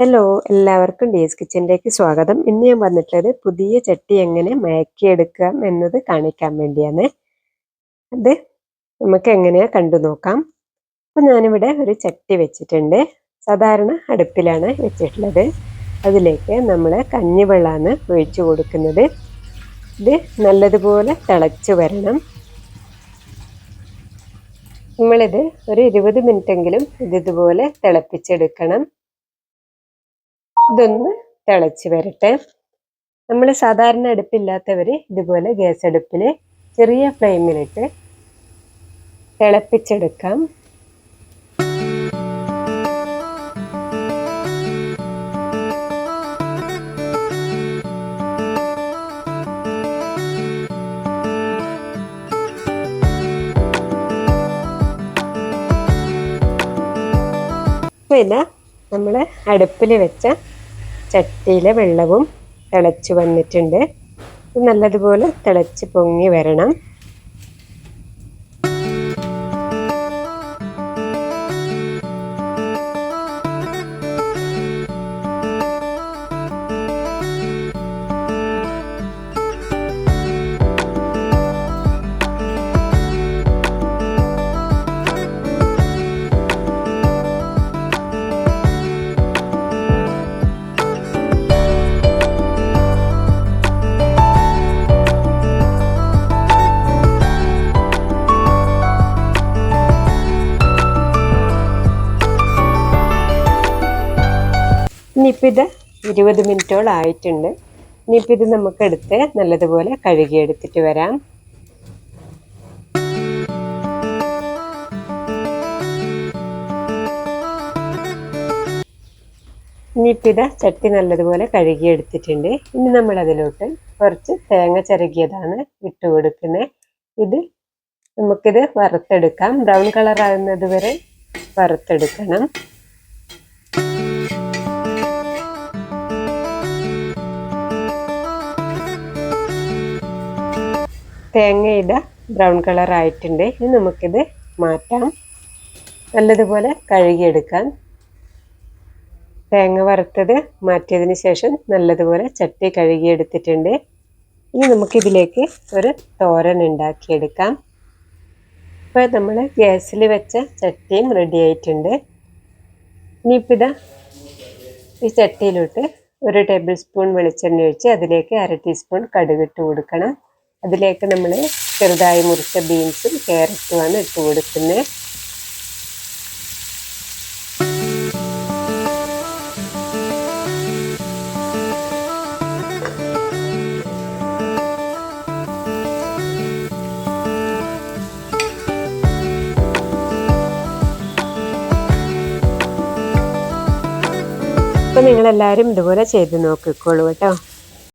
Hello എല്ലാവർക്കും D S കിച്ചണിലേക്ക് സ്വാഗതം. ഇന്ന് ഞാൻ വന്നിട്ടുള്ളത് പുതിയ ചട്ടി എങ്ങനെ മയക്കിയെടുക്കാം എന്നത് കാണിക്കാൻ വേണ്ടിയാണ്. അത് നമുക്ക് എങ്ങനെയാണ് കണ്ടു നോക്കാം. അപ്പം ഞാനിവിടെ ഒരു ചട്ടി വെച്ചിട്ടുണ്ട്. സാധാരണ അടുപ്പിലാണ് വെച്ചിട്ടുള്ളത്. അതിലേക്ക് നമ്മൾ കഞ്ഞിവെള്ളമാണ് ഒഴിച്ചു കൊടുക്കുന്നത്. ഇത് നല്ലതുപോലെ തിളച്ചു വരണം. നമ്മളിത് ഒരു ഇരുപത് മിനിറ്റെങ്കിലും ഇത് ഇതുപോലെ തിളപ്പിച്ചെടുക്കണം. ഇതൊന്ന് തിളച്ച് വരട്ടെ. നമ്മൾ സാധാരണ അടുപ്പില്ലാത്തവർ ഇതുപോലെ ഗ്യാസ് അടുപ്പിൽ ചെറിയ ഫ്ലെയിമിലിട്ട് തിളപ്പിച്ചെടുക്കാം. പിന്നെ നമ്മൾ അടുപ്പിൽ വെച്ച ചട്ടിയിലെ വെള്ളവും തിളച്ച് വന്നിട്ടുണ്ട്. നല്ലതുപോലെ തിളച്ച് പൊങ്ങി വരണം. ഇനിയിപ്പോൾ ഇരുപത് മിനിറ്റോളം ആയിട്ടുണ്ട്. ഇനിയിപ്പോൾ ഇത് നമുക്ക് എടുത്ത് നല്ലതുപോലെ കഴുകിയെടുത്തിട്ട് വരാം. ഇനിയിപ്പോൾ ചട്ടി നല്ലതുപോലെ കഴുകിയെടുത്തിട്ടുണ്ട്. ഇനി നമ്മൾ അതിലോട്ട് കുറച്ച് തേങ്ങ ചിരകിയതാണ് ഇട്ട് കൊടുക്കുന്നത്. ഇത് നമുക്കിത് വറുത്തെടുക്കാം. ബ്രൗൺ കളർ ആകുന്നത് വരെ വറുത്തെടുക്കണം. തേങ്ങയുടെ ബ്രൗൺ കളർ ആയിട്ടുണ്ട്. ഇനി നമുക്കിത് മാറ്റാം. നല്ലതുപോലെ കഴുകിയെടുക്കാം. തേങ്ങ വറുത്തത് മാറ്റിയതിന് ശേഷം നല്ലതുപോലെ ചട്ടി കഴുകിയെടുത്തിട്ടുണ്ട്. ഇനി നമുക്കിതിലേക്ക് ഒരു തോരൻ ഉണ്ടാക്കിയെടുക്കാം. ഇപ്പോൾ നമ്മൾ ഗ്യാസിൽ വെച്ച ചട്ടിയും റെഡി ആയിട്ടുണ്ട്. ഇനിയിപ്പോൾ ഇതാ ഈ ചട്ടിയിലോട്ട് ഒരു ടേബിൾ സ്പൂൺ വെളിച്ചെണ്ണ ഒഴിച്ച് അതിലേക്ക് അര ടീസ്പൂൺ കടുകിട്ട് കൊടുക്കണം. അതിലേക്ക് നമ്മൾ ചെറുതായി മുറിച്ച ബീൻസും ക്യാരറ്റുമാണ് ഇട്ട് കൊടുക്കുന്നത് നിങ്ങളെല്ലാവരും ഇതുപോലെ ചെയ്ത് നോക്കിക്കോളൂ കേട്ടോ.